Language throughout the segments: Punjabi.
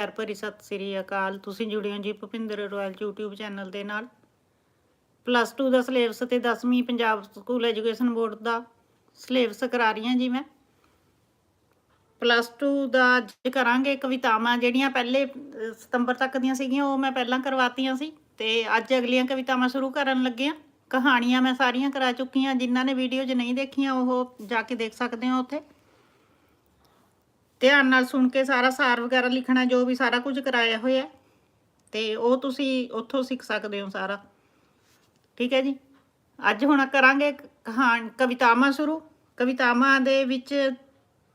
ਪਿਆਰ ਭਰੀ ਸਤਿ ਸ੍ਰੀ ਅਕਾਲ। ਤੁਸੀਂ ਜੁੜੇ ਹੋ ਜੀ ਭੁਪਿੰਦਰ ਰੋਇਲ YouTube ਚੈਨਲ ਦੇ ਨਾਲ। ਪਲੱਸ 2 ਦਾ ਸਿਲੇਬਸ ਤੇ 10ਵੀਂ ਪੰਜਾਬ ਸਕੂਲ ਐਜੂਕੇਸ਼ਨ ਬੋਰਡ ਦਾ ਸਿਲੇਬਸ ਕਰਾ ਰਹੀ ਹਾਂ ਜੀ ਮੈਂ। ਪਲੱਸ 2 ਦਾ ਅੱਜ ਕਰਾਂਗੇ ਕਵਿਤਾਵਾਂ, ਜਿਹੜੀਆਂ ਪਹਿਲੇ ਸਤੰਬਰ ਤੱਕ ਦੀਆਂ ਸੀਗੀਆਂ, ਉਹ ਮੈਂ ਪਹਿਲਾਂ ਕਰਵਾਤੀਆਂ ਸੀ। ਤੇ ਅੱਜ ਅਗਲੀਆਂ ਕਵਿਤਾਵਾਂ ਸ਼ੁਰੂ ਕਰਨ ਲੱਗੇ ਹਾਂ। ਕਹਾਣੀਆਂ ਮੈਂ ਸਾਰੀਆਂ ਕਰਾ ਚੁੱਕੀ ਹਾਂ। ਜਿਨ੍ਹਾਂ ਨੇ ਵੀਡੀਓ 'ਚ ਨਹੀਂ ਦੇਖੀਆਂ, ਉਹ ਜਾ ਕੇ ਦੇਖ ਸਕਦੇ ਹੋ ਉੱਥੇ। ਧਿਆਨ ਨਾਲ ਸੁਣ ਕੇ ਸਾਰਾ ਸਾਰ ਵਗੈਰਾ ਲਿਖਣਾ, ਜੋ ਵੀ ਸਾਰਾ ਕੁਝ ਕਰਾਇਆ ਹੋਇਆ। ਹੈ। ਤੇ ਉਹ ਤੁਸੀਂ ਉੱਥੋਂ ਸਿੱਖ ਸਕਦੇ ਹੋ ਸਾਰਾ। ਠੀਕ ਹੈ ਜੀ? ਅੱਜ ਹੁਣ ਕਰਾਂਗੇ ਕਹਾਣ, ਕਵਿਤਾਵਾਂ ਸ਼ੁਰੂ। ਕਵਿਤਾਵਾਂ ਦੇ ਵਿੱਚ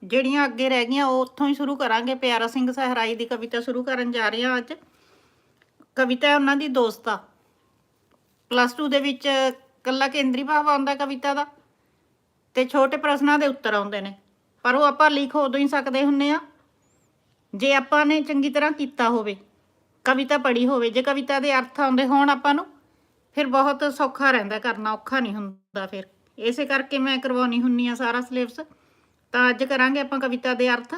ਜਿਹੜੀਆਂ ਅੱਗੇ ਰਹਿ ਗਈਆਂ, ਉਹ ਉੱਥੋਂ ਹੀ ਸ਼ੁਰੂ ਕਰਾਂਗੇ। ਪਿਆਰਾ ਸਿੰਘ ਸਹਰਾਈ ਦੀ ਕਵਿਤਾ ਸ਼ੁਰੂ ਕਰਨ ਜਾ ਰਹੇ ਹਾਂ ਅੱਜ। ਕਵਿਤਾ ਹੈ ਉਹਨਾਂ ਦੀ ਦੋਸਤਾ। ਪਲੱਸ 2 ਦੇ ਵਿੱਚ ਕੱਲਾ ਕੇਂਦਰੀ ਭਾਵ ਆਉਂਦਾ ਕਵਿਤਾ ਦਾ। ਤੇ ਛੋਟੇ ਪ੍ਰਸ਼ਨਾਂ ਦੇ ਉੱਤਰ ਆਉਂਦੇ ਨੇ। ਪਰ ਉਹ ਆਪਾਂ ਲਿਖ ਉਦੋਂ ਹੀ ਸਕਦੇ ਹੁੰਨੇ ਆ। ਜੇ ਆਪਾਂ ਨੇ ਚੰਗੀ ਤਰ੍ਹਾਂ ਕੀਤਾ ਹੋਵੇ, ਕਵਿਤਾ ਪੜ੍ਹੀ ਹੋਵੇ, ਜੇ ਕਵਿਤਾ ਦੇ ਅਰਥ ਆਉਂਦੇ ਹੋਣ ਆਪਾਂ ਨੂੰ, ਫਿਰ ਬਹੁਤ ਸੌਖਾ ਰਹਿੰਦਾ, ਕਰਨਾ ਔਖਾ ਨਹੀਂ ਹੁੰਦਾ ਫਿਰ। ਇਸੇ ਕਰਕੇ ਮੈਂ ਕਰਵਾਉਣੀ ਹੁੰਨੀ ਆ ਸਾਰਾ ਸਿਲੇਬਸ ਤਾਂ ਅੱਜ ਕਰਾਂਗੇ ਆਪਾਂ ਕਵਿਤਾ ਦੇ ਅਰਥ।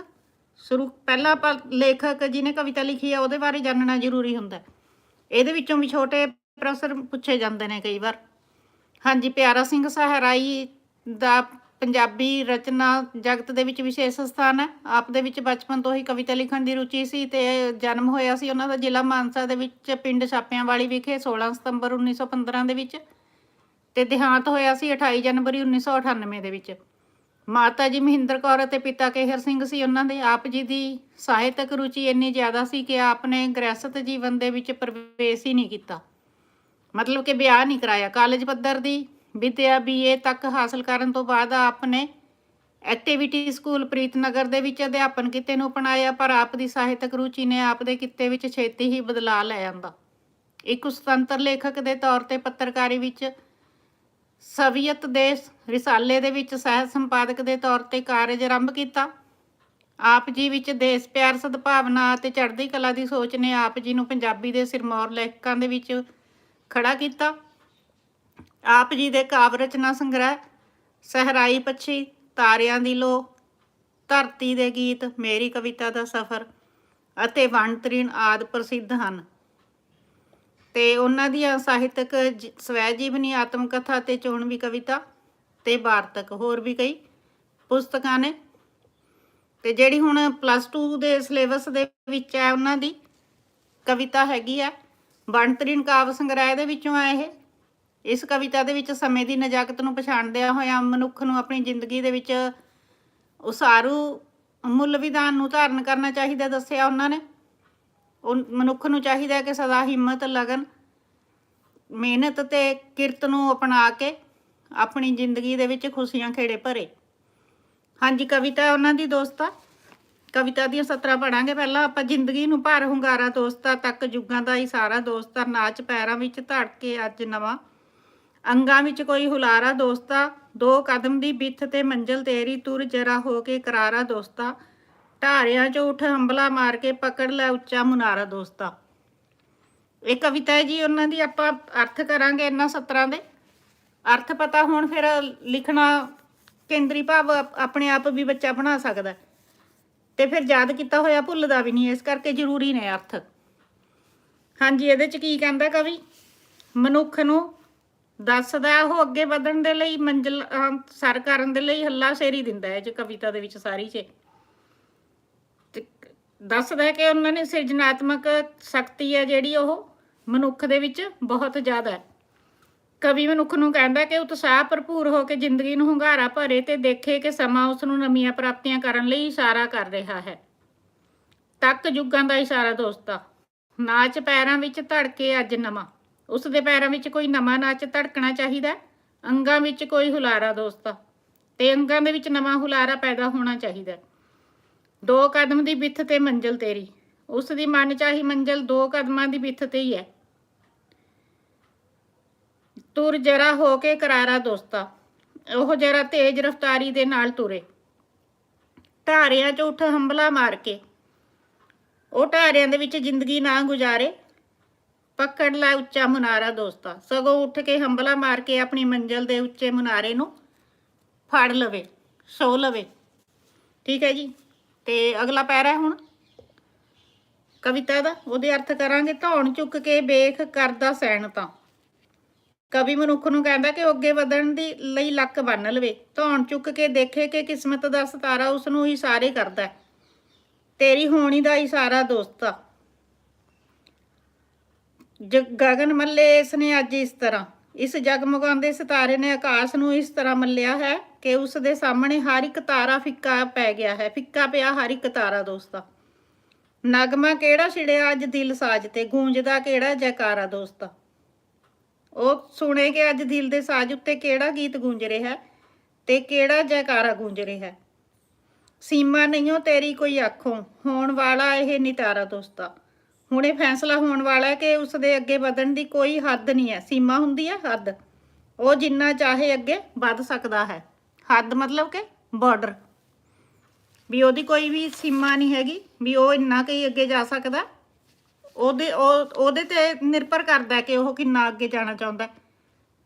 ਸ਼ੁਰੂ, ਪਹਿਲਾਂ ਆਪਾਂ ਲੇਖਕ ਜਿਹਨੇ ਕਵਿਤਾ ਲਿਖੀ ਆ, ਉਹਦੇ ਬਾਰੇ ਜਾਣਨਾ ਜ਼ਰੂਰੀ ਹੁੰਦਾ। ਇਹਦੇ ਵਿੱਚੋਂ ਵੀ ਛੋਟੇ ਪ੍ਰਸ਼ਨ ਪੁੱਛੇ ਜਾਂਦੇ ਨੇ ਕਈ ਵਾਰ। ਹਾਂਜੀ, ਪਿਆਰਾ ਸਿੰਘ ਸਹਰਾਈ ਦਾ ਪੰਜਾਬੀ ਰਚਨਾ ਜਗਤ ਦੇ ਵਿੱਚ ਵਿਸ਼ੇਸ਼ ਸਥਾਨ ਹੈ। ਆਪ ਦੇ ਵਿੱਚ ਬਚਪਨ ਤੋਂ ਹੀ ਕਵਿਤਾ ਲਿਖਣ ਦੀ ਰੁਚੀ ਸੀ ਤੇ ਜਨਮ ਹੋਇਆ ਸੀ ਉਹਨਾਂ ਦਾ ਜ਼ਿਲ੍ਹਾ ਮਾਨਸਾ ਦੇ ਵਿੱਚ ਪਿੰਡ ਛਾਪਿਆਂਵਾਲੀ ਵਿਖੇ 16 ਸਤੰਬਰ 1915 ਦੇ ਵਿੱਚ ਤੇ ਦੇਹਾਂਤ ਹੋਇਆ ਸੀ 28 ਜਨਵਰੀ 1998 ਦੇ ਵਿੱਚ। ਮਾਤਾ ਜੀ ਮਹਿੰਦਰ ਕੌਰ ਅਤੇ ਪਿਤਾ ਕੇਹਰ ਸਿੰਘ ਸੀ ਉਹਨਾਂ ਦੇ। ਆਪ ਜੀ ਦੀ ਸਾਹਿਤਕ ਰੁਚੀ ਇੰਨੀ ਜ਼ਿਆਦਾ ਸੀ ਕਿ ਆਪ ਨੇ ਗ੍ਰਹਿਸਤ ਜੀਵਨ ਦੇ ਵਿੱਚ ਪ੍ਰਵੇਸ਼ ਹੀ ਨਹੀਂ ਕੀਤਾ। ਮਤਲਬ ਕਿ ਵਿਆਹ ਨਹੀਂ ਕਰਾਇਆ। ਕਾਲਜ ਪੱਧਰ ਦੀ ਵਿਦਿਆ ਬੀਏ ਤੱਕ ਹਾਸਲ ਕਰਨ ਤੋਂ ਬਾਅਦ ਆਪ ਨੇ ਐਕਟੀਵਿਟੀ ਸਕੂਲ ਪ੍ਰੀਤਨਗਰ ਦੇ ਵਿੱਚ ਅਧਿਆਪਨ ਕਿੱਤੇ ਨੂੰ ਅਪਣਾਇਆ, ਪਰ ਆਪ ਦੀ ਸਾਹਿਤਕ ਰੁਚੀ ਨੇ ਆਪ ਦੇ ਕਿੱਤੇ ਵਿੱਚ ਛੇਤੀ ਹੀ ਬਦਲਾਅ ਲੈ ਆਂਦਾ। ਇੱਕ ਸੁਤੰਤਰ ਲੇਖਕ ਦੇ ਤੌਰ ਤੇ ਪੱਤਰਕਾਰੀ ਵਿੱਚ ਸਵੀਅਤ ਦੇ ਰਿਸਾਲੇ ਦੇ ਵਿੱਚ ਸਹਿਤ ਸੰਪਾਦਕ ਦੇ ਤੌਰ ਤੇ ਕਾਰਜ ਆਰੰਭ ਕੀਤਾ। ਆਪ ਜੀ ਵਿੱਚ ਦੇਸ਼ ਪਿਆਰ, ਸਦਭਾਵਨਾ ਅਤੇ ਚੜ੍ਹਦੀ ਕਲਾ ਦੀ ਸੋਚ ਨੇ ਆਪ ਜੀ ਨੂੰ ਪੰਜਾਬੀ ਦੇ ਸਿਰਮੌਰ ਲੇਖਕਾਂ ਦੇ ਵਿੱਚ ਖੜਾ ਕੀਤਾ। ਆਪ ਜੀ ਦੇ ਕਾਵਿ ਰਚਨਾ ਸੰਗ੍ਰਹਿ, ਸਹਰਾਈ ਪੱਛੀ, ਤਾਰਿਆਂ ਦੀ ਲੋ, ਧਰਤੀ ਦੇ ਗੀਤ, ਮੇਰੀ ਕਵਿਤਾ ਦਾ ਸਫ਼ਰ ਅਤੇ ਵਣ ਤ੍ਰਿਣ ਆਦ ਪ੍ਰਸਿੱਧ ਹਨ। ਤੇ ਉਹਨਾਂ ਦੀਆਂ ਸਾਹਿਤਕ ਜ- ਸਵੈ ਜੀਵਨੀ ਆਤਮ ਕਥਾ ਤੇ ਚੋਣਵੀ ਕਵਿਤਾ ਤੇ ਵਾਰਤਕ ਹੋਰ ਵੀ ਕਈ ਪੁਸਤਕਾਂ ਨੇ। ਤੇ ਜਿਹੜੀ ਹੁਣ ਪਲੱਸ 2 ਦੇ ਸਿਲੇਬਸ ਦੇ ਵਿੱਚ ਹੈ, ਉਹਨਾਂ ਦੀ ਕਵਿਤਾ ਹੈਗੀ ਆ ਬਣਤਰੀਨ ਕਾਵ ਸੰਗ੍ਰਹਿ ਦੇ ਵਿੱਚੋਂ ਆ ਇਹ। ਇਸ ਕਵਿਤਾ ਦੇ ਵਿੱਚ ਸਮੇਂ ਦੀ ਨਜਾਕਤ ਨੂੰ ਪਛਾਣਦਿਆਂ ਹੋਇਆ ਮਨੁੱਖ ਨੂੰ ਆਪਣੀ ਜ਼ਿੰਦਗੀ ਦੇ ਵਿੱਚ ਉਸਾਰੂ ਮੁੱਲ ਵਿਧਾਨ ਨੂੰ ਧਾਰਨ ਕਰਨਾ ਚਾਹੀਦਾ ਦੱਸਿਆ ਉਹਨਾਂ ਨੇ। ਉਹ ਮਨੁੱਖ ਨੂੰ ਚਾਹੀਦਾ ਕਿ ਸਦਾ ਹਿੰਮਤ, ਲਗਨ, ਮਿਹਨਤ ਤੇ ਕਿਰਤ ਨੂੰ ਅਪਣਾ ਕੇ ਆਪਣੀ ਜ਼ਿੰਦਗੀ ਦੇ ਵਿੱਚ ਖੁਸ਼ੀਆਂ ਖੇੜੇ ਭਰੇ। ਹਾਂਜੀ, ਕਵਿਤਾ ਉਹਨਾਂ ਦੀ ਦੋਸਤਾ ਕਵਿਤਾ ਦੀਆਂ ਸਤਰਾਂ ਪੜਾਂਗੇ ਪਹਿਲਾਂ। ਆਪਾਂ ਜ਼ਿੰਦਗੀ ਨੂੰ ਭਰ ਹੁੰਗਾਰਾ ਦੋਸਤਾ ਤੱਕ, ਜੁਗਾਂ ਦਾ ਹੀ ਸਾਰਾ ਦੋਸਤਾ, ਨਾਚ ਪੈਰਾਂ ਵਿੱਚ ਧੜ ਕੇ ਅੱਜ ਨਵਾਂ ਅੰਗਾਂ ਵਿੱਚ ਕੋਈ ਹੁਲਾਰਾ ਦੋਸਤਾ, ਦੋ ਕਦਮ ਦੀ ਬਿੱਥ ਤੇ ਮੰਜ਼ਲ ਤੇਰੀ ਤੁਰ ਜਰਾ ਹੋ ਕੇ ਕਰਾਰਾ ਦੋਸਤਾ। ਢਾਰਿਆਂ 'ਚ ਉਠ ਹੰਬਲਾ ਮਾਰ ਕੇ ਪਕੜ ਲੈ ਉੱਚਾ ਮੁਨਾਰਾ ਦੋਸਤਾ। ਇਹ ਕਵਿਤਾ ਹੈ ਜੀ, ਉਹਨਾਂ ਦੀ ਆਪਾਂ ਅਰਥ ਕਰਾਂਗੇ ਇਹਨਾਂ ਸਤਰਾਂ ਦੇ। ਅਰਥ ਪਤਾ ਹੁਣ ਫਿਰ ਲਿਖਣਾ ਕੇਂਦਰੀ ਭਾਵ ਆਪਣੇ ਆਪ ਵੀ ਬੱਚਾ ਬਣਾ ਸਕਦਾ ਤੇ ਫਿਰ ਯਾਦ ਕੀਤਾ ਹੋਇਆ ਭੁੱਲਦਾ ਵੀ ਨਹੀਂ, ਇਸ ਕਰਕੇ ਜ਼ਰੂਰੀ ਨੇ ਅਰਥ। ਹਾਂਜੀ, ਇਹਦੇ ਚ ਕੀ ਕਹਿੰਦਾ ਕਵੀ? ਮਨੁੱਖ ਨੂੰ ਦੱਸਦਾ ਉਹ ਅੱਗੇ ਵਧਣ ਦੇ ਲਈ ਮੰਜ਼ਿਲ ਸਰ ਕਰਨ ਦੇ ਲਈ ਹੱਲਾ ਸ਼ੇਰੀ ਦਿੰਦਾ ਹੈ ਇਹ ਕਵਿਤਾ ਦੇ ਵਿੱਚ ਸਾਰੀ 'ਚ ਦੱਸਦਾ ਕਿ ਉਹਨਾਂ ਨੇ ਸਿਰਜਣਾਤਮਕ ਸ਼ਕਤੀ ਹੈ ਜਿਹੜੀ ਉਹ ਮਨੁੱਖ ਦੇ ਵਿੱਚ ਬਹੁਤ ਜ਼ਿਆਦਾ ਹੈ। ਕਵੀ ਮਨੁੱਖ ਨੂੰ ਕਹਿੰਦਾ ਕਿ ਉਤਸ਼ਾਹ ਭਰਪੂਰ ਹੋ ਕੇ ਜ਼ਿੰਦਗੀ ਨੂੰ ਹੁੰਗਾਰਾ ਭਰੇ ਤੇ ਦੇਖੇ ਕਿ ਸਮਾਂ ਉਸ ਨੂੰ ਨਵੀਆਂ ਪ੍ਰਾਪਤੀਆਂ ਕਰਨ ਲਈ ਇਸ਼ਾਰਾ ਕਰ ਰਿਹਾ ਹੈ। ਤੱਕ ਯੁੱਗਾਂ ਦਾ ਇਸ਼ਾਰਾ ਦੋਸਤਾ, ਨਾਚ ਪੈਰਾਂ ਵਿੱਚ ਧੜਕੇ ਅੱਜ ਨਵਾਂ। ਉਸ ਦੇ ਪੈਰਾਂ ਵਿੱਚ ਕੋਈ ਨਵਾਂ ਨਾਚ ਧੜਕਣਾ ਚਾਹੀਦਾ ਅੰਗਾਂ ਵਿੱਚ ਕੋਈ ਹੁਲਾਰਾ ਦੋਸਤਾ, ਤੇ ਅੰਗਾਂ ਦੇ ਵਿੱਚ ਨਵਾਂ ਹੁਲਾਰਾ ਪੈਦਾ ਹੋਣਾ ਚਾਹੀਦਾ ਦੋ ਕਦਮ ਦੀ ਬਿੱਥ ਤੇ ਮੰਜ਼ਲ ਤੇਰੀ, ਉਸ ਦੀ ਮਨ ਚਾਹੀ ਮੰਜ਼ਲ ਦੋ ਕਦਮਾਂ ਦੀ ਬਿੱਥ ਤੇ ਹੀ ਹੈ। ਤੁਰ ਜਰਾ ਹੋ ਕੇ ਕਰਾਰਾ ਦੋਸਤਾ, ਉਹ ਜਰਾ ਤੇਜ਼ ਰਫ਼ਤਾਰੀ ਦੇ ਨਾਲ ਤੁਰੇ। ਢਾਰਿਆਂ 'ਚ ਉੱਠ ਹੰਬਲਾ ਮਾਰ ਕੇ, ਉਹ ਢਾਰਿਆਂ ਦੇ ਵਿੱਚ ਜ਼ਿੰਦਗੀ ਨਾ ਗੁਜ਼ਾਰੇ ਪਕੜ ਲੈ ਉੱਚਾ ਮੁਨਾਰਾ ਦੋਸਤਾ। ਸਗੋਂ ਉੱਠ ਕੇ ਹੰਬਲਾ ਮਾਰ ਕੇ ਆਪਣੀ ਮੰਜ਼ਲ ਦੇ ਉੱਚੇ ਮੁਨਾਰੇ ਨੂੰ ਫੜ ਲਵੇ, ਸੋ ਲਵੇ। ਠੀਕ ਹੈ ਜੀ? ਤੇ ਅਗਲਾ ਪੈਰਾ ਹੈ ਹੁਣ? ਕਵਿਤਾ ਦਾ? ਉਹਦੇ ਅਰਥ ਕਰਾਂਗੇ ਧੌਣ ਚੁੱਕ ਕੇ ਵੇਖ ਕਰਦਾ ਸੈਣ ਤਾਂ। ਕਵੀ ਮਨੁੱਖ ਨੂੰ ਕਹਿੰਦਾ ਕਿ ਅੱਗੇ ਵਧਣ ਦੀ ਲਈ ਲੱਕ ਬੰਨ ਲਵੇ। ਧੌਣ ਚੁੱਕ ਕੇ ਦੇਖੇ ਕਿ ਕਿਸਮਤ ਦਾ ਸਤਾਰਾ ਉਸ ਨੂੰ ਹੀ। ਸਾਰੇ ਕਰਦਾ ਤੇਰੀ ਹੋਣੀ ਦਾ ਇਸ਼ਾਰਾ ਦੋਸਤਾ। ਜ ਗਗਨ ਮੱਲੇ ਇਸ ਨੇ ਅੱਜ ਇਸ ਤਰ੍ਹਾਂ। ਇਸ ਜਗਮਗਾਉਂਦੇ ਸਿਤਾਰੇ ਨੇ ਆਕਾਸ਼ ਨੂੰ ਇਸ ਤਰ੍ਹਾਂ ਮੱਲਿਆ ਹੈ ਕਿ ਉਸ ਦੇ ਸਾਹਮਣੇ ਹਰ ਇੱਕ ਤਾਰਾ ਫਿੱਕਾ ਪੈ ਗਿਆ ਹੈ। ਫਿੱਕਾ ਪਿਆ ਹਰ ਇੱਕ ਤਾਰਾ ਦੋਸਤਾ ਨਗਮਾ ਕਿਹੜਾ ਛਿੜਿਆ ਅੱਜ ਦਿਲ ਸਾਜ ਤੇ, ਗੂੰਜਦਾ ਕਿਹੜਾ ਜੈਕਾਰਾ ਦੋਸਤਾ ਉਹ ਸੁਣੇ ਕਿ ਅੱਜ ਦਿਲ ਦੇ ਸਾਜ ਉੱਤੇ ਕਿਹੜਾ ਗੀਤ ਗੂੰਜ ਰਿਹਾ ਤੇ ਕਿਹੜਾ ਜੈਕਾਰਾ ਗੂੰਜ ਰਿਹਾ ਸੀਮਾ ਨਹੀਂ ਨਹੀਂਓ ਤੇਰੀ ਕੋਈ ਆਖੋਂ ਹੋਣ ਵਾਲਾ ਇਹ ਨਿਤਾਰਾ ਦੋਸਤਾ ਹੁਣ ਇਹ ਫੈਸਲਾ ਹੋਣ ਵਾਲਾ ਹੈ ਕਿ ਉਸ ਦੇ ਅੱਗੇ ਵਧਣ ਦੀ ਕੋਈ ਹੱਦ ਨਹੀਂ ਹੈ। ਸੀਮਾ ਹੁੰਦੀ ਹੈ ਹੱਦ। ਉਹ ਜਿੰਨਾ ਚਾਹੇ ਅੱਗੇ ਵੱਧ ਸਕਦਾ ਹੈ। ਹੱਦ ਮਤਲਬ ਕਿ ਬਾਰਡਰ ਵੀ ਉਹਦੀ ਕੋਈ ਵੀ ਸੀਮਾ ਨਹੀਂ ਹੈਗੀ, ਵੀ ਉਹ ਇੰਨਾ ਕਈ ਅੱਗੇ ਜਾ ਸਕਦਾ। ਉਹਦੇ, ਉਹ, ਉਹਦੇ ਤੇ ਨਿਰਭਰ ਕਰਦਾ ਕਿ ਉਹ ਕਿੰਨਾ ਅੱਗੇ ਜਾਣਾ ਚਾਹੁੰਦਾ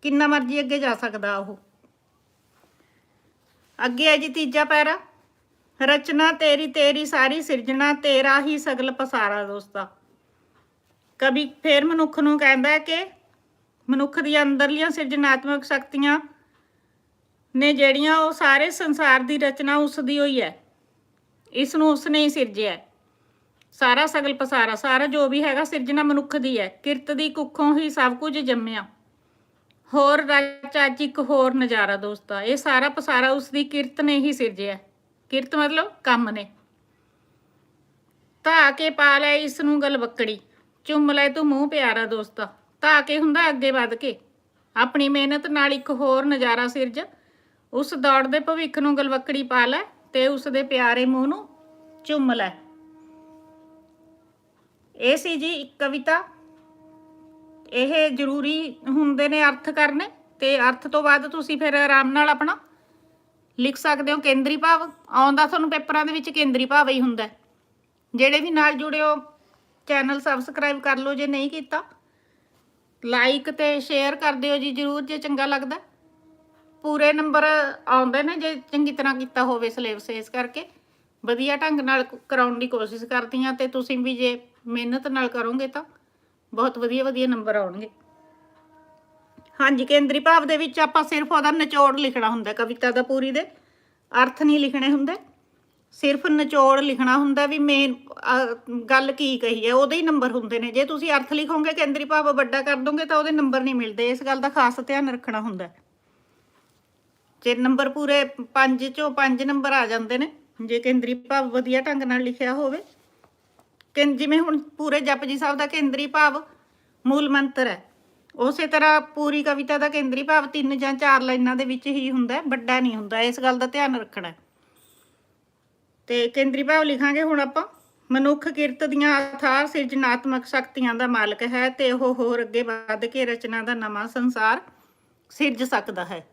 ਕਿੰਨਾ ਮਰਜ਼ੀ ਅੱਗੇ ਜਾ ਸਕਦਾ ਉਹ। ਅੱਗੇ ਹੈ ਜੀ ਤੀਜਾ ਪੈਰਾ। ਰਚਨਾ ਤੇਰੀ ਤੇਰੀ ਸਾਰੀ ਸਿਰਜਣਾ, ਤੇਰਾ ਹੀ ਸਗਲ ਪਸਾਰਾ ਦੋਸਤਾ। ਕਵੀ ਫੇਰ ਮਨੁੱਖ ਨੂੰ ਕਹਿੰਦਾ ਕਿ ਮਨੁੱਖ ਦੀਆਂ ਅੰਦਰਲੀਆਂ ਸਿਰਜਣਾਤਮਕ ਸ਼ਕਤੀਆਂ ਨੇ ਜਿਹੜੀਆਂ ਉਹ ਸਾਰੇ ਸੰਸਾਰ ਦੀ ਰਚਨਾ ਉਸ ਦੀ ਹੋਈ ਹੈ। ਇਸ ਨੂੰ ਉਸ ਨੇ ਹੀ। ਸਿਰਜਿਆ ਸਾਰਾ ਸਗਲ ਪਸਾਰਾ, ਸਾਰਾ ਜੋ ਵੀ ਹੈਗਾ ਸਿਰਜਣਾ ਮਨੁੱਖ ਦੀ ਹੈ। ਕਿਰਤ ਦੀ ਕੁੱਖੋਂ ਹੀ ਸਭ ਕੁਝ ਜੰਮਿਆ। ਹੋਰ ਰਚ ਅੱਜ ਇੱਕ ਹੋਰ ਨਜ਼ਾਰਾ ਦੋਸਤਾ, ਇਹ ਸਾਰਾ ਪਸਾਰਾ ਉਸ ਦੀ ਕਿਰਤ ਨੇ ਹੀ ਸਿਰਜਿਆ। ਕਿਰਤ ਮਤਲਬ ਕੰਮ ਨੇ। ਧਾ ਕੇ ਪਾ ਲੈ ਇਸ ਨੂੰ ਗਲਵੱਕੜੀ। ਚੁੰਮ ਲੈ ਤੂੰ ਮੂੰਹ ਪਿਆਰਾ ਦੋਸਤਾ। ਧਾ ਕੇ ਹੁੰਦਾ ਅੱਗੇ ਵੱਧ ਕੇ। ਆਪਣੀ ਮਿਹਨਤ ਨਾਲ ਇੱਕ ਹੋਰ ਨਜ਼ਾਰਾ ਸਿਰਜ। ਉਸ ਦੌੜ ਦੇ ਭਵਿੱਖ ਨੂੰ ਗਲਵੱਕੜੀ ਪਾ ਲੈ ਤੇ ਉਸ ਦੇ ਪਿਆਰੇ ਮੂੰਹ ਨੂੰ ਚੁੰਮ ਲੈ। ਇਹ ਸੀ ਜੀ ਇੱਕ ਕਵਿਤਾ। ਇਹ ਜ਼ਰੂਰੀ ਹੁੰਦੇ ਨੇ ਅਰਥ ਕਰਨੇ ਤੇ ਅਰਥ ਤੋਂ ਬਾਅਦ ਤੁਸੀਂ ਫਿਰ ਆਰਾਮ ਨਾਲ ਆਪਣਾ ਲਿਖ ਸਕਦੇ ਹੋ ਕੇਂਦਰੀ ਭਾਵ। ਆਉਂਦਾ ਤੁਹਾਨੂੰ ਪੇਪਰਾਂ ਦੇ ਵਿੱਚ ਕੇਂਦਰੀ ਭਾਵ ਹੀ ਹੁੰਦਾ। ਜਿਹੜੇ ਵੀ ਨਾਲ ਜੁੜਿਓ ਚੈਨਲ ਸਬਸਕ੍ਰਾਈਬ ਕਰ ਲਓ ਜੇ ਨਹੀਂ ਕੀਤਾ। ਲਾਈਕ ਤੇ ਸ਼ੇਅਰ ਕਰ ਦਿਓ ਜੀ, ਜਰੂਰ ਜੇ ਚੰਗਾ ਲੱਗਦਾ। ਪੂਰੇ ਨੰਬਰ ਆਉਂਦੇ ਨੇ ਜੇ ਚੰਗੀ ਤਰ੍ਹਾਂ ਕੀਤਾ ਹੋਵੇ ਸਿਲੇਬਸ ਇਸ ਕਰਕੇ। ਵਧੀਆ ਢੰਗ ਨਾਲ ਕਰਾਉਣ ਦੀ ਕੋਸ਼ਿਸ਼ ਕਰਦੀ ਹਾਂ ਤੇ ਤੁਸੀਂ ਵੀ ਜੇ ਮਿਹਨਤ ਨਾਲ ਕਰੋਗੇ ਤਾਂ ਬਹੁਤ ਵਧੀਆ ਵਧੀਆ ਨੰਬਰ ਆਉਣਗੇ। ਹਾਂਜੀ, ਕੇਂਦਰੀ ਭਾਵ ਦੇ ਵਿੱਚ ਆਪਾਂ ਸਿਰਫ ਉਹਦਾ ਨਿਚੋੜ ਲਿਖਣਾ ਹੁੰਦਾ, ਕਵਿਤਾ ਦਾ ਪੂਰੀ ਦੇ। ਅਰਥ ਨਹੀਂ ਲਿਖਣੇ ਹੁੰਦੇ। ਸਿਰਫ ਨਿਚੋੜ ਲਿਖਣਾ ਹੁੰਦਾ ਵੀ ਮੇਨ ਗੱਲ ਕੀ ਕਹੀ ਹੈ, ਉਹਦੇ ਹੀ ਨੰਬਰ ਹੁੰਦੇ ਨੇ। ਜੇ ਤੁਸੀਂ ਅਰਥ ਲਿਖੋਗੇ, ਕੇਂਦਰੀ ਭਾਵ ਵੱਡਾ ਕਰ ਦੋਗੇ, ਤਾਂ ਉਹਦੇ ਨੰਬਰ ਨਹੀਂ ਮਿਲਦੇ। ਇਸ ਗੱਲ ਦਾ ਖਾਸ ਧਿਆਨ ਰੱਖਣਾ ਹੁੰਦਾ ਜੇ ਨੰਬਰ ਪੂਰੇ 5 ਚੋਂ 5 ਨੰਬਰ ਆ ਜਾਂਦੇ ਨੇ, ਜੇ ਕੇਂਦਰੀ ਭਾਵ ਵਧੀਆ ਢੰਗ ਨਾਲ ਲਿਖਿਆ ਹੋਵੇ, ਕਿ, ਜਿਵੇਂ ਹੁਣ ਪੂਰੇ ਜਪਜੀ ਸਾਹਿਬ ਦਾ ਕੇਂਦਰੀ ਭਾਵ ਮੂਲ ਮੰਤਰ ਹੈ, ਉਸੇ ਤਰ੍ਹਾਂ ਪੂਰੀ ਕਵਿਤਾ ਦਾ ਕੇਂਦਰੀ ਭਾਵ ਤਿੰਨ ਜਾਂ ਚਾਰ ਲਾਈਨਾਂ ਦੇ ਵਿੱਚ ਹੀ ਹੁੰਦਾ ਵੱਡਾ ਨਹੀਂ ਹੁੰਦਾ। ਇਸ ਗੱਲ ਦਾ ਧਿਆਨ ਰੱਖਣਾ ਤੇ ਕੇਂਦਰੀ ਭਾਵ ਲਿਖਾਂਗੇ ਹੁਣ ਆਪਾਂ, ਮਨੁੱਖ ਕਿਰਤ ਦੀਆਂ ਅਥਾਰ ਸਿਰਜਣਾਤਮਕ ਸ਼ਕਤੀਆਂ ਦਾ ਮਾਲਕ ਹੈ ਤੇ ਉਹ ਹੋਰ ਅੱਗੇ ਵੱਧ ਕੇ ਰਚਨਾ ਦਾ ਨਵਾਂ ਸੰਸਾਰ ਸਿਰਜ ਸਕਦਾ ਹੈ।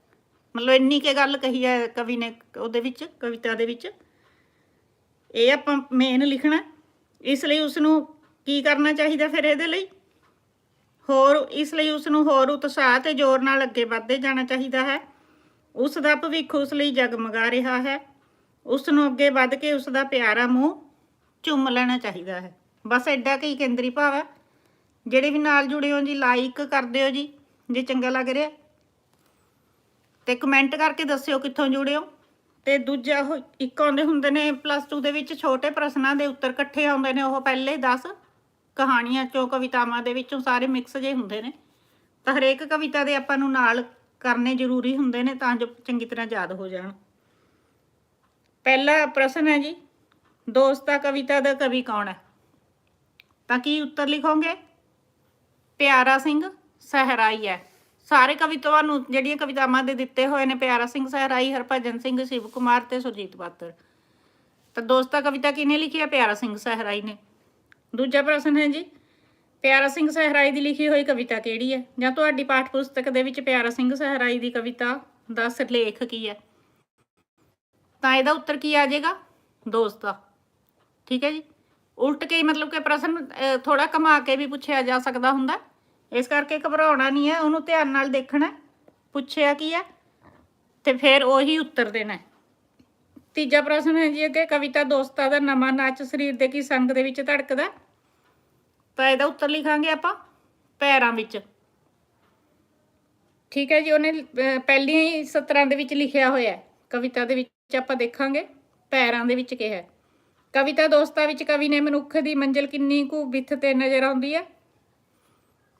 ਮਤਲਬ ਇੰਨੀ ਕੇ ਗੱਲ ਕਹੀ ਹੈ ਕਵੀ ਨੇ ਉਹਦੇ ਵਿੱਚ, ਕਵਿਤਾ ਦੇ ਵਿੱਚ। ਇਹ ਆਪਾਂ ਮੇਨ ਲਿਖਣਾ। ਇਸ ਲਈ ਉਸ ਨੂੰ ਕੀ ਕਰਨਾ ਚਾਹੀਦਾ ਫਿਰ ਇਹਦੇ ਲਈ? ਹੋਰ ਇਸ ਲਈ ਉਸ ਨੂੰ ਹੋਰ ਉਤਸ਼ਾਹ ਤੇ ਜ਼ੋਰ ਨਾਲ ਅੱਗੇ ਵਧਦੇ ਜਾਣਾ ਚਾਹੀਦਾ ਹੈ। ਉਸ ਦਾ ਭਵਿੱਖ ਉਸ ਲਈ ਜਗਮਗਾ ਰਿਹਾ ਹੈ। ਉਸ ਨੂੰ ਅੱਗੇ ਵੱਧ ਕੇ ਉਸ ਦਾ ਪਿਆਰਾ ਮੂੰਹ ਚੁੰਮ ਲੈਣਾ ਚਾਹੀਦਾ ਹੈ। ਬਸ ਐਡਾ ਕਈ ਕੇਂਦਰੀ ਭਾਵ ਹੈ। ਜਿਹੜੇ ਵੀ ਨਾਲ ਜੁੜੇ ਹੋ ਜੀ ਲਾਈਕ ਕਰ ਦਿਓ ਜੀ, ਜੇ ਚੰਗਾ ਲੱਗ ਰਿਹਾ। ਤੇ ਕਮੈਂਟ ਕਰਕੇ ਦੱਸਿਓ ਕਿੱਥੋਂ ਜੁੜੇ ਹੋ। ਤੇ ਦੂਜਾ ਉਹ ਇੱਕ ਆਉਂਦੇ ਹੁੰਦੇ ਨੇ ਪਲੱਸ 2 ਦੇ ਵਿੱਚ ਛੋਟੇ ਪ੍ਰਸ਼ਨਾਂ ਦੇ ਉੱਤਰ ਇਕੱਠੇ ਆਉਂਦੇ ਨੇ, ਉਹ ਪਹਿਲੇ 10 ਕਹਾਣੀਆਂ ਚੋਂ, ਕਵਿਤਾਵਾਂ ਦੇ ਵਿੱਚੋਂ ਸਾਰੇ ਮਿਕਸ ਜੇ ਹੁੰਦੇ ਨੇ। ਤਾਂ ਹਰੇਕ ਕਵਿਤਾ ਦੇ ਆਪਾਂ ਨੂੰ ਨਾਲ ਕਰਨੇ ਜ਼ਰੂਰੀ ਹੁੰਦੇ ਨੇ ਤਾਂ ਜੋ ਚੰਗੀ ਤਰ੍ਹਾਂ ਯਾਦ ਹੋ ਜਾਣ। ਪਹਿਲਾ ਪ੍ਰਸ਼ਨ ਹੈ ਜੀ, ਦੋਸਤਾ ਕਵਿਤਾ ਦਾ ਕਵੀ ਕੌਣ ਹੈ? ਤਾਂ ਕੀ ਉੱਤਰ ਲਿਖੋਗੇ? ਪਿਆਰਾ ਸਿੰਘ ਸਹਿਰਾਈ ਹੈ। ਸਾਰੇ ਕਵੀ ਨੂੰ ਜਿਹੜੀਆਂ ਕਵਿਤਾਵਾਂ ਦੇ ਦਿੱਤੇ ਹੋਏ ਨੇ, ਪਿਆਰਾ ਸਿੰਘ ਸਹਿਰਾਈ, ਹਰਭਜਨ ਸਿੰਘ, ਸ਼ਿਵ ਕੁਮਾਰ ਤੇ ਸੁਰਜੀਤ ਪਾਤਰ। ਤਾਂ ਦੋਸਤਾ ਕਵਿਤਾ ਕਿਹਨੇ ਲਿਖੀ ਹੈ? ਪਿਆਰਾ ਸਿੰਘ ਸਹਿਰਾਈ ਨੇ। ਦੂਜਾ ਪ੍ਰਸ਼ਨ ਹੈ ਜੀ, ਪਿਆਰਾ ਸਿੰਘ ਸਹਿਰਾਈ ਦੀ ਲਿਖੀ ਹੋਈ ਕਵਿਤਾ ਕਿਹੜੀ ਹੈ? ਜਾਂ ਤੁਹਾਡੀ ਪਾਠ ਪੁਸਤਕ ਦੇ ਵਿੱਚ ਪਿਆਰਾ ਸਿੰਘ ਸਹਿਰਾਈ ਦੀ ਕਵਿਤਾ ਦਾ ਸਿਰਲੇਖ ਕੀ ਹੈ? ਤਾਂ ਇਹਦਾ ਉੱਤਰ ਕੀ ਆ ਜਾਏਗਾ? ਦੋਸਤਾ ਠੀਕ ਹੈ ਜੀ? ਉਲਟ ਕੇ ਮਤਲਬ ਕਿ ਪ੍ਰਸ਼ਨ ਥੋੜਾ ਕਮਾ ਕੇ ਵੀ ਪੁੱਛਿਆ ਜਾ ਸਕਦਾ ਹੁੰਦਾ। ਇਸ ਕਰਕੇ ਘਬਰਾਉਣਾ ਨਹੀਂ ਹੈ, ਉਹਨੂੰ ਧਿਆਨ ਨਾਲ ਦੇਖਣਾ ਪੁੱਛਿਆ ਕੀ ਹੈ? ਤੇ ਫਿਰ ਉਹੀ ਉੱਤਰ ਦੇਣਾ ਤੀਜਾ ਪ੍ਰਸ਼ਨ ਹੈ ਜੀ ਅੱਗੇ, ਕਵਿਤਾ ਦੋਸਤਾ ਦਾ ਨਵਾਂ ਨਾਚ ਸਰੀਰ ਦੇ ਕੀ ਸੰਗ ਦੇ ਵਿੱਚ ਧੜਕਦਾ ਤਾਂ ਇਹਦਾ ਉੱਤਰ ਲਿਖਾਂਗੇ ਆਪਾਂ, ਪੈਰਾਂ ਵਿੱਚ। ਠੀਕ ਹੈ ਜੀ, ਉਹਨੇ ਪਹਿਲੀਆਂ ਹੀ ਸਤਰਾਂ ਦੇ ਵਿੱਚ ਲਿਖਿਆ ਹੋਇਆ ਹੈ, ਕਵਿਤਾ ਦੇ ਵਿੱਚ। ਆਪਾਂ ਦੇਖਾਂਗੇ, ਪੈਰਾਂ ਦੇ ਵਿੱਚ ਕਿਹਾ ਕਵਿਤਾ ਦੋਸਤਾਂ ਵਿੱਚ ਕਵੀ ਨੇ ਮਨੁੱਖ ਦੀ ਮੰਜ਼ਿਲ ਕਿੰਨੀ ਕੁ ਵਿੱਥ ਤੇ ਨਜ਼ਰ ਆਉਂਦੀ ਹੈ?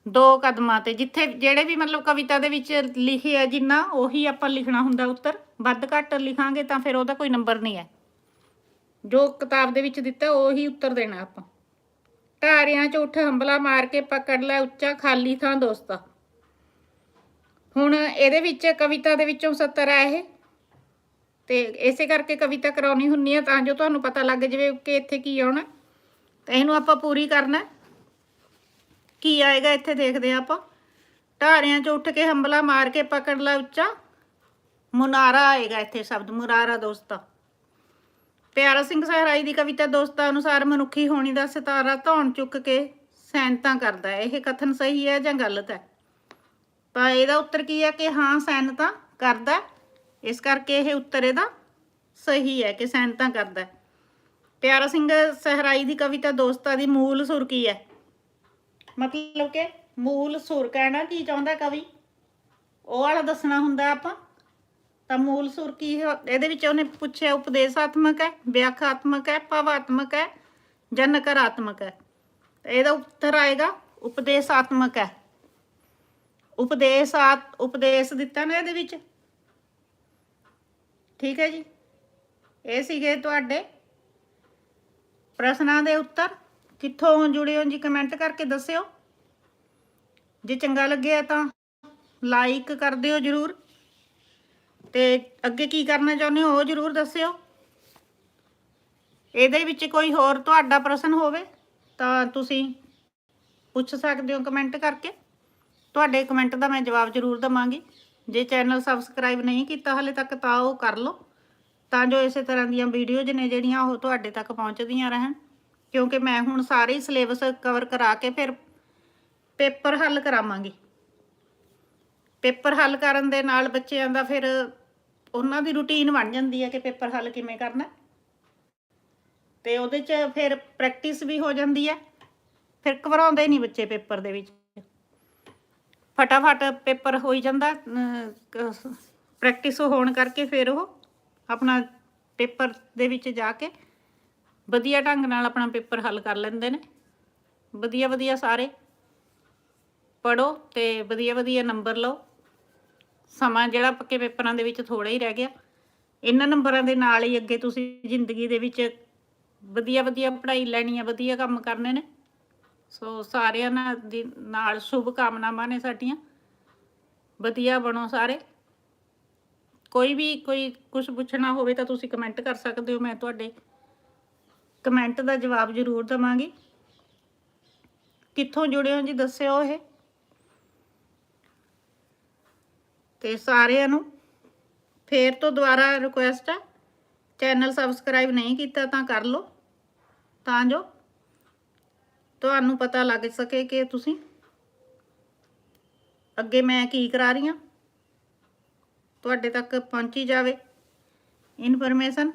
ਦੋ ਕਦਮਾਂ ਤੇ, ਜਿੱਥੇ ਜਿਹੜੇ ਵੀ ਮਤਲਬ ਕਵਿਤਾ ਦੇ ਵਿੱਚ ਲਿਖਿਆ ਜਿੰਨਾ, ਉਹੀ ਆਪਾਂ ਲਿਖਣਾ ਹੁੰਦਾ ਉੱਤਰ। ਵੱਧ ਘੱਟ ਲਿਖਾਂਗੇ ਤਾਂ ਫਿਰ ਉਹਦਾ ਕੋਈ ਨੰਬਰ ਨਹੀਂ ਹੈ। ਜੋ ਕਿਤਾਬ ਦੇ ਵਿੱਚ ਦਿੱਤਾ, ਉਹੀ ਉੱਤਰ ਦੇਣਾ ਆਪਾਂ। ਢਾਰਿਆਂ 'ਚ ਉੱਠ ਹੰਬਲਾ ਮਾਰ ਕੇ ਪਕੜ ਲੈ ਉੱਚਾ ਖਾਲੀ ਥਾਂ ਦੋਸਤਾ। ਹੁਣ ਇਹਦੇ ਵਿੱਚ ਕਵਿਤਾ ਦੇ ਵਿੱਚੋਂ ਸੱਤਰ ਹੈ ਇਹ। ਤੇ ਇਸੇ ਕਰਕੇ ਕਵਿਤਾ ਕਰਾਉਣੀ ਹੁੰਨੀ ਹੈ ਤਾਂ ਜੋ ਤੁਹਾਨੂੰ ਪਤਾ ਲੱਗ ਜਾਵੇ ਕਿ ਇੱਥੇ ਕੀ ਆਉਣਾ। ਤਾਂ ਇਹਨੂੰ ਆਪਾਂ ਪੂਰੀ ਕਰਨਾ। ਕੀ ਆਏਗਾ ਇੱਥੇ ਦੇਖਦੇ ਹਾਂ ਆਪਾਂ। ਢਾਰਿਆਂ 'ਚ ਉੱਠ ਕੇ ਹੰਬਲਾ ਮਾਰ ਕੇ ਪਕੜ ਲੈ ਉੱਚਾ। ਮੁਨਾਰਾ ਆਏਗਾ ਇੱਥੇ ਸ਼ਬਦ, ਮੁਰਾਰਾ ਦੋਸਤਾ। ਪਿਆਰਾ ਸਿੰਘ ਸਹਿਰਾਈ ਦੀ ਕਵਿਤਾ ਦੋਸਤਾਂ ਅਨੁਸਾਰ ਮਨੁੱਖੀ ਹੋਣੀ ਦਾ ਸਿਤਾਰਾ ਧੌਣ ਚੁੱਕ ਕੇ ਸੈਨਤਾ ਕਰਦਾ ਹੈ। ਇਹ ਕਥਨ ਸਹੀ ਹੈ ਜਾਂ ਗਲਤ ਹੈ? ਤਾਂ ਇਹਦਾ ਉੱਤਰ ਕੀ ਹੈ ਕਿ ਹਾਂ, ਸੈਨਤਾ ਕਰਦਾ ਇਸ ਕਰਕੇ ਇਹ ਉੱਤਰ ਇਹਦਾ ਸਹੀ ਹੈ ਕਿ ਸੈਨਤਾ ਕਰਦਾ ਹੈ। ਪਿਆਰਾ ਸਿੰਘ ਸਹਿਰਾਈ ਦੀ ਕਵਿਤਾ ਦੋਸਤਾਂ ਦੀ ਮੂਲ ਸੁਰ ਕੀ ਹੈ? ਮਤਲਬ ਕਿ ਮੂਲ ਸੁਰ ਕਹਿਣਾ ਕੀ ਚਾਹੁੰਦਾ ਕਵੀ? ਉਹ ਵਾਲਾ ਦੱਸਣਾ ਹੁੰਦਾ ਆਪਾਂ। ਤਾਂ ਮੂਲ ਸੁਰ ਕੀ ਇਹਦੇ ਵਿੱਚ ਉਹਨੇ ਪੁੱਛਿਆ ਉਪਦੇਸ਼ਾਤਮਕ ਹੈ ਵਿਆਖਿਆਤਮਕ ਹੈ, ਭਾਵਾਤਮਕ ਹੈ ਜਾਂ ਨਕਾਰਾਤਮਕ ਹੈ। ਇਹਦਾ ਉੱਤਰ ਆਏਗਾ ਉਪਦੇਸ਼ਾਤਮਕ ਹੈ। ਉਪਦੇਸ਼ਾਤ ਉਪਦੇਸ਼ ਦਿੱਤਾ ਨਾ ਇਹਦੇ ਵਿੱਚ। ਠੀਕ ਹੈ ਜੀ। ਇਹ ਸੀਗੇ ਤੁਹਾਡੇ ਪ੍ਰਸ਼ਨਾਂ ਦੇ ਉੱਤਰ। ਕਿੱਥੋਂ ਜੁੜੇ ਹੋ ਜੀ ਕਮੈਂਟ ਕਰਕੇ ਦੱਸਿਓ। ਜੇ ਚੰਗਾ ਲੱਗਿਆ ਤਾਂ ਲਾਈਕ ਕਰ ਦਿਓ ਜਰੂਰ। ਤੇ ਅੱਗੇ ਕੀ ਕਰਨਾ ਚਾਹੁੰਦੇ ਹੋ ਉਹ ਜਰੂਰ ਦੱਸਿਓ। ਇਹਦੇ ਵਿੱਚ ਕੋਈ ਹੋਰ ਤੁਹਾਡਾ ਪ੍ਰਸ਼ਨ ਹੋਵੇ ਤਾਂ ਤੁਸੀਂ ਪੁੱਛ ਸਕਦੇ ਹੋ ਕਮੈਂਟ ਕਰਕੇ। ਤੁਹਾਡੇ ਕਮੈਂਟ ਦਾ ਮੈਂ ਜਵਾਬ ਜ਼ਰੂਰ ਦਵਾਂਗੀ। ਜੇ ਚੈਨਲ ਸਬਸਕ੍ਰਾਈਬ ਨਹੀਂ ਕੀਤਾ ਹਲੇ ਤੱਕ ਤਾਂ ਉਹ ਕਰ ਲਓ। ਤਾਂ ਜੋ ਇਸੇ ਤਰ੍ਹਾਂ ਦੀਆਂ ਵੀਡੀਓਜ਼ ਨੇ ਜਿਹੜੀਆਂ ਉਹ ਤੁਹਾਡੇ ਤੱਕ ਪਹੁੰਚਦੀਆਂ ਰਹਿਣ। ਕਿਉਂਕਿ ਮੈਂ ਹੁਣ ਸਾਰੇ ਹੀ ਸਿਲੇਬਸ ਕਵਰ ਕਰਾ ਕੇ ਫਿਰ ਪੇਪਰ ਹੱਲ ਕਰਾਵਾਂਗੀ। ਪੇਪਰ ਹੱਲ ਕਰਨ ਦੇ ਨਾਲ ਬੱਚਿਆਂ ਦਾ ਫਿਰ ਉਹਨਾਂ ਦੀ ਰੁਟੀਨ ਬਣ ਜਾਂਦੀ ਹੈ ਕਿ ਪੇਪਰ ਹੱਲ ਕਿਵੇਂ ਕਰਨਾ ਹੈ। ਤੇ ਉਹਦੇ 'ਚ ਫਿਰ ਪ੍ਰੈਕਟਿਸ ਵੀ ਹੋ ਜਾਂਦੀ ਹੈ। ਫਿਰ ਘਬਰਾਉਂਦੇ ਨਹੀਂ ਬੱਚੇ ਪੇਪਰ ਦੇ ਵਿੱਚ। ਫਟਾਫਟ ਪੇਪਰ ਹੋਈ ਜਾਂਦਾ ਪ੍ਰੈਕਟਿਸ ਹੋਣ ਕਰਕੇ ਫਿਰ ਉਹ ਆਪਣਾ ਪੇਪਰ ਦੇ ਵਿੱਚ ਜਾ ਕੇ ਵਧੀਆ ਢੰਗ ਨਾਲ ਆਪਣਾ ਪੇਪਰ ਹੱਲ ਕਰ ਲੈਂਦੇ ਨੇ। ਵਧੀਆ ਵਧੀਆ ਸਾਰੇ। ਪੜੋ ਤੇ ਵਧੀਆ ਵਧੀਆ ਨੰਬਰ ਲਓ। ਸਮਾਂ ਜਿਹੜਾ ਪੱਕੇ ਪੇਪਰਾਂ ਦੇ ਵਿੱਚ ਥੋੜਾ ਹੀ ਰਹਿ ਗਿਆ। ਇਹਨਾਂ ਨੰਬਰਾਂ ਦੇ ਨਾਲ ਹੀ ਅੱਗੇ ਤੁਸੀਂ ਜ਼ਿੰਦਗੀ ਦੇ ਵਿੱਚ ਵਧੀਆ ਵਧੀਆ ਪੜ੍ਹਾਈ ਲੈਣੀ ਹੈ ਵਧੀਆ ਕੰਮ ਕਰਨੇ ਨੇ। ਸੋ ਸਾਰਿਆਂ ਨਾਲ ਦੀ ਨਾਲ ਸ਼ੁਭ ਕਾਮਨਾਵਾਂ ਨੇ ਸਾਡੀਆਂ। ਵਧੀਆ ਬਣੋ ਸਾਰੇ। ਕੋਈ ਵੀ ਕੋਈ ਕੁਝ ਪੁੱਛਣਾ ਹੋਵੇ ਤਾਂ ਤੁਸੀਂ ਕਮੈਂਟ ਕਰ ਸਕਦੇ ਹੋ, ਮੈਂ ਤੁਹਾਡੇ ਕਮੈਂਟ ਦਾ ਜਵਾਬ ਜ਼ਰੂਰ ਦਵਾਂਗੀ। ਕਿੱਥੋਂ ਜੁੜੇ ਹੋ ਜੀ, ਦੱਸਿਓ ਇਹ। ਤੇ ਸਾਰਿਆਂ ਨੂੰ ਫੇਰ ਤੋਂ ਦੁਬਾਰਾ ਰਿਕੁਐਸਟ ਹੈ ਚੈਨਲ ਸਬਸਕ੍ਰਾਈਬ ਨਹੀਂ ਕੀਤਾ ਤਾਂ ਕਰ ਲਓ। ਤਾਂ ਜੋ ਤੁਹਾਨੂੰ ਪਤਾ ਲੱਗ ਸਕੇ ਕਿ ਤੁਸੀਂ ਅੱਗੇ ਮੈਂ ਕੀ ਕਰਾ ਰਹੀ ਹਾਂ? ਤੁਹਾਡੇ ਤੱਕ ਪਹੁੰਚੀ ਜਾਵੇ। ਇਨਫੋਰਮੇਸ਼ਨ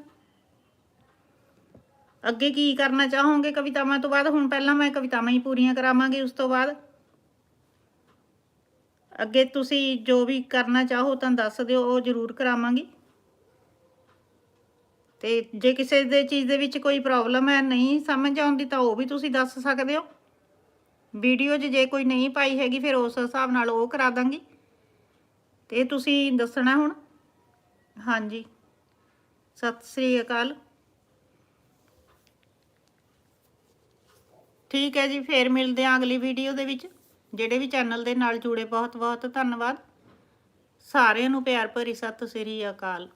ਅੱਗੇ ਕੀ ਕਰਨਾ ਚਾਹੋਗੇ ਕਵਿਤਾਵਾਂ ਤੋਂ ਬਾਅਦ? ਹੁਣ ਪਹਿਲਾਂ ਮੈਂ ਕਵਿਤਾਵਾਂ ਹੀ ਪੂਰੀਆਂ ਕਰਾਵਾਂਗੀ, ਉਸ ਤੋਂ ਬਾਅਦ। ਅੱਗੇ ਤੁਸੀਂ ਜੋ ਵੀ ਕਰਨਾ ਚਾਹੋ ਤਾਂ ਦੱਸ ਦਿਓ, ਉਹ ਜ਼ਰੂਰ ਕਰਾਵਾਂਗੀ। ਤੇ ਜੇ ਕਿਸੇ ਦੇ ਚੀਜ਼ ਦੇ ਵਿੱਚ ਕੋਈ ਪ੍ਰੋਬਲਮ ਹੈ ਨਹੀਂ ਸਮਝ ਆਉਂਦੀ ਤਾਂ ਉਹ ਵੀ ਤੁਸੀਂ ਦੱਸ ਸਕਦੇ ਹੋ। ਵੀਡੀਓ 'ਚ ਜੇ ਕੋਈ ਨਹੀਂ ਪਾਈ ਹੈਗੀ ਫਿਰ ਉਸ ਹਿਸਾਬ ਨਾਲ ਉਹ ਕਰਾ ਦਾਂਗੀ। ਤੇ ਤੁਸੀਂ ਦੱਸਣਾ ਹੁਣ? ਹਾਂਜੀ। ਸਤਿ ਸ੍ਰੀ ਅਕਾਲ। ਠੀਕ ਹੈ ਜੀ, ਫੇਰ ਮਿਲਦੇ ਹਾਂ ਅਗਲੀ ਵੀਡੀਓ ਦੇ ਵਿੱਚ, ਜਿਹੜੇ ਵੀ ਚੈਨਲ ਦੇ ਨਾਲ ਜੁੜੇ। ਬਹੁਤ ਬਹੁਤ ਧੰਨਵਾਦ। ਸਾਰਿਆਂ ਨੂੰ ਪਿਆਰ ਭਰੀ ਸਤਿ ਸ੍ਰੀ ਅਕਾਲ।